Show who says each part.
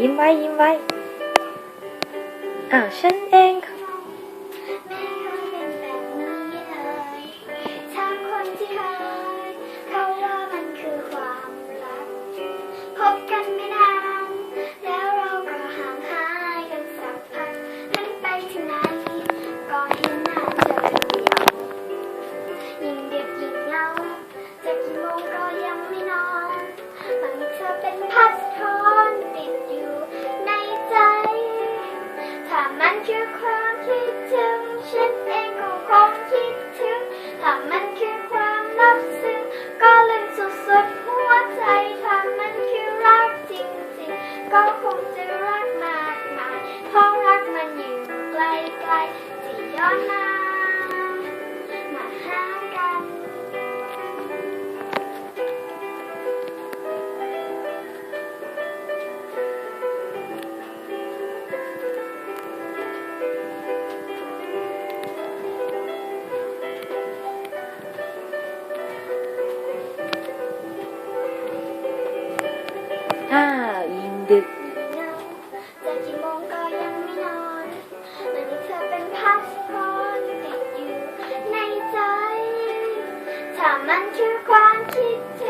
Speaker 1: ยิ้มไว้ยิ้มไว้อ้าฉันเอง
Speaker 2: your crown, อ้าวยิงดึก จะกี่โมงก็ยังไม่นอนเหมือนเธอเป็นพาสปอร์ตติดอยู่ในใจ ถ้ามันคือความคิดถึง